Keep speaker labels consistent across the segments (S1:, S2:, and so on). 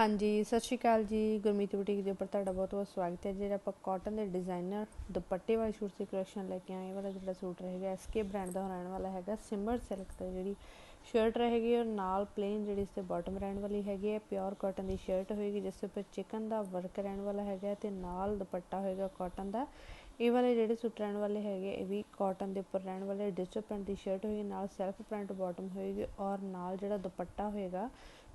S1: ਹਾਂਜੀ, ਸਤਿ ਸ਼੍ਰੀ ਅਕਾਲ ਜੀ। ਗੁਰਮੀਤ ਬੁਟੀਕ ਦੇ ਉੱਪਰ ਤੁਹਾਡਾ ਬਹੁਤ ਬਹੁਤ ਸਵਾਗਤ ਹੈ। ਜਿਹੜਾ ਆਪਾਂ ਕਾਟਨ ਦੇ ਡਿਜ਼ਾਈਨਰ ਦੁਪੱਟੇ ਵਾਲੇ ਸੂਟ ਦੀ ਕਲੈਕਸ਼ਨ ਲੈ ਕੇ ਆਏ ਵਾਲਾ ਜਿਹੜਾ ਸੂਟ ਰਹੇਗਾ ਐਸਕੇ ਬ੍ਰਾਂਡ ਦਾ ਰਹਿਣ ਵਾਲਾ ਹੈਗਾ ਸਿਮਰ ਸਿਲਕ ਦਾ ਜਿਹੜੀ ਸ਼ਰਟ ਰਹੇਗੀ ਔਰ ਨਾਲ ਪਲੇਨ ਜਿਹੜੀ ਇਸ ਤੇ ਬਾਟਮ ਰਹਿਣ ਵਾਲੀ ਹੈਗੀ ਹੈ। ਪਿਓਰ ਕਾਟਨ ਦੀ ਸ਼ਰਟ ਹੋਏਗੀ, ਜਿਸ ਉੱਪਰ ਚਿਕਨ ਦਾ ਵਰਕ ਰਹਿਣ ਵਾਲਾ ਹੈਗਾ ਤੇ ਨਾਲ ਦੁਪੱਟਾ ਹੋਏਗਾ ਕਾਟਨ ਦਾ। ਇਹ ਵਾਲੇ ਜਿਹੜੇ ਸੂਟ ਰਹਿਣ ਵਾਲੇ ਹੈਗੇ, ਇਹ ਵੀ ਕਾਟਨ ਦੇ ਉੱਪਰ ਰਹਿਣ ਵਾਲੇ ਡਿਜੀਟਲ ਪ੍ਰਿੰਟ ਦੀ ਸ਼ਰਟ ਹੋਏਗੀ, ਨਾਲ ਸੈਲਫ ਪ੍ਰਿੰਟ ਬਾਟਮ ਹੋਏਗੀ ਔਰ ਨਾਲ ਜਿਹੜਾ ਦੁਪੱਟਾ ਹੋਏਗਾ,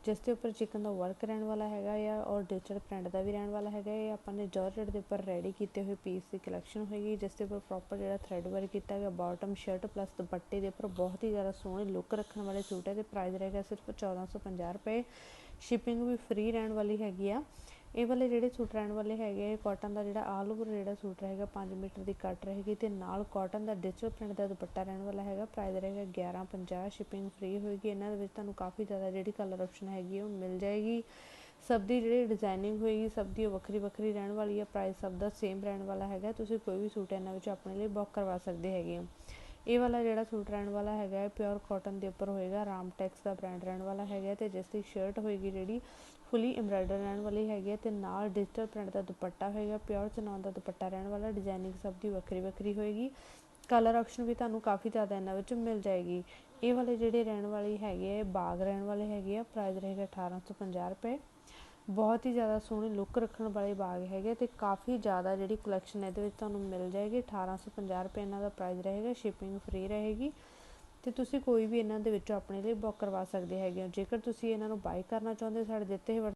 S1: ਜਿਸ ਦੇ ਉੱਪਰ ਚਿਕਨ ਦਾ ਵਰਕ ਰਹਿਣ ਵਾਲਾ ਹੈਗਾ ਆ ਔਰ ਡਿਜੀਟਲ ਪ੍ਰਿੰਟ ਦਾ ਵੀ ਰਹਿਣ ਵਾਲਾ ਹੈਗਾ, ਇਹ ਆਪਾਂ ਨੇ ਜਾਰਜਟ ਦੇ ਉੱਪਰ ਰੈਡੀ ਕੀਤੇ ਹੋਏ ਪੀਸ ਦੀ ਕਲੈਕਸ਼ਨ ਹੋਏਗੀ, ਜਿਸ ਦੇ ਉੱਪਰ ਪ੍ਰੋਪਰ ਜਿਹੜਾ ਥ੍ਰੈਡ ਵਰਕ ਕੀਤਾ ਗਿਆ ਬਾਟਮ ਸ਼ਰਟ ਪਲੱਸ ਦੁਪੱਟੇ ਦੇ ਉੱਪਰ ਬਹੁਤ ਹੀ ਜ਼ਿਆਦਾ ਸੋਹਣੇ ਲੁੱਕ ਰੱਖਣ ਵਾਲੇ ਸੂਟ ਹੈ ਤੇ ਪ੍ਰਾਈਸ ਰਹੇਗਾ ਸਿਰਫ 1450 ਰੁਪਏ। ਸ਼ਿਪਿੰਗ ਵੀ ਫ੍ਰੀ ਰਹਿਣ ਵਾਲੀ ਹੈਗੀ ਆ। ਇਹ ਵਾਲੇ ਜਿਹੜੇ ਸੂਟ ਰਹਿਣ ਵਾਲੇ ਹੈਗੇ ਕਾਟਨ ਦਾ ਜਿਹੜਾ ਆਲ ਓਵਰ ਜਿਹੜਾ ਸੂਟ ਰਹੇਗਾ 5 ਮੀਟਰ ਦੀ ਕੱਟ ਰਹੇਗੀ ਤੇ ਨਾਲ ਕਾਟਨ ਦਾ ਡਿਜੀਟਲ ਪ੍ਰਿੰਟ ਦਾ ਦੁਪੱਟਾ ਰਹਿਣ ਵਾਲਾ ਹੈਗਾ ਪ੍ਰਾਈਸ ਰਹੇਗਾ 1150 ਸ਼ਿਪਿੰਗ ਫ੍ਰੀ ਹੋਏਗੀ। ਇਹਨਾਂ ਦੇ ਵਿੱਚ ਤੁਹਾਨੂੰ ਕਾਫੀ ਜ਼ਿਆਦਾ ਜਿਹੜੀ ਕਲਰ ਆਪਸ਼ਨ ਹੈਗੀ ਉਹ ਮਿਲ ਜਾਏਗੀ। ਸਭ ਦੀ ਜਿਹੜੀ ਡਿਜ਼ਾਈਨਿੰਗ ਹੋਏਗੀ, ਸਭ ਦੀ ਵੱਖਰੀ ਵੱਖਰੀ ਰਹਿਣ ਵਾਲੀ ਹੈ ਪ੍ਰਾਈਸ ਸਭ ਦਾ ਸੇਮ ਰਹਿਣ ਵਾਲਾ ਹੈਗਾ। ਤੁਸੀਂ ਕੋਈ ਵੀ ਸੂਟ ਇਹਨਾਂ ਵਿੱਚ ਆਪਣੇ ਲਈ ਬੁੱਕ ਕਰਵਾ ਸਕਦੇ ਹੈਗੇ ਹੋ। ਇਹ ਵਾਲਾ ਜਿਹੜਾ ਸੂਟ ਰਹਿਣ ਵਾਲਾ ਹੈਗਾ ਹੈ ਪਿਓਰ ਕਾਟਨ ਦੇ ਉੱਪਰ ਹੋਏਗਾ, ਰਾਮ ਟੈਕਸ ਦਾ ਬ੍ਰਾਂਡ ਰਹਿਣ ਵਾਲਾ ਹੈਗਾ ਤੇ ਜਿਸ ਦੀ ਸ਼ਰਟ ਹੋਏਗੀ ਜਿਹੜੀ ਫੁੱਲੀ ਐਮਬਰਾਇਡਰ ਰਹਿਣ ਵਾਲੀ ਹੈਗੀ ਹੈ ਤੇ ਨਾਲ ਡਿਜੀਟਲ ਪ੍ਰਿੰਟ ਦਾ ਦੁਪੱਟਾ ਹੋਏਗਾ ਪਿਓਰ ਚਨੌਨ ਦਾ ਦੁਪੱਟਾ ਰਹਿਣ ਵਾਲਾ ਡਿਜ਼ਾਈਨਿੰਗ ਸਭ ਦੀ ਵੱਖਰੀ ਵੱਖਰੀ ਹੋਏਗੀ। ਕਲਰ ਆਪਸ਼ਨ ਵੀ ਤੁਹਾਨੂੰ ਕਾਫੀ ਜ਼ਿਆਦਾ ਇਹਨਾਂ ਵਿੱਚ ਮਿਲ ਜਾਏਗੀ। ਇਹ ਵਾਲੇ ਜਿਹੜੇ ਰਹਿਣ ਵਾਲੀ ਹੈਗੇ ਆ ਬਾਗ ਰਹਿਣ ਵਾਲੇ ਹੈਗੇ ਆ ਪ੍ਰਾਈਸ ਰਹੇਗਾ 1850 ਰੁਪਏ। ਬਹੁਤ ਹੀ ਜ਼ਿਆਦਾ ਸੋਹਣੇ ਲੁੱਕ ਰੱਖਣ ਵਾਲੇ ਬਾਗ ਹੈਗੇ ਅਤੇ ਕਾਫੀ ਜ਼ਿਆਦਾ ਜਿਹੜੀ ਕਲੈਕਸ਼ਨ ਇਹਦੇ ਵਿੱਚ ਤੁਹਾਨੂੰ ਮਿਲ ਜਾਏਗੀ। 1850 ਰੁਪਏ ਇਹਨਾਂ ਦਾ ਪ੍ਰਾਈਜ਼ ਰਹੇਗਾ ਸ਼ਿਪਿੰਗ ਫ੍ਰੀ ਰਹੇਗੀ ਅਤੇ ਤੁਸੀਂ ਕੋਈ ਵੀ ਇਹਨਾਂ ਦੇ ਵਿੱਚੋਂ ਆਪਣੇ ਲਈ ਬੁੱਕ ਕਰਵਾ ਸਕਦੇ ਹੈਗੇ ਹੋ। ਜੇਕਰ ਤੁਸੀਂ ਇਹਨਾਂ ਨੂੰ ਬਾਏ ਕਰਨਾ ਚਾਹੁੰਦੇ ਹੋ, ਸਾਡੇ ਦਿੱਤੇ ਹੋਏ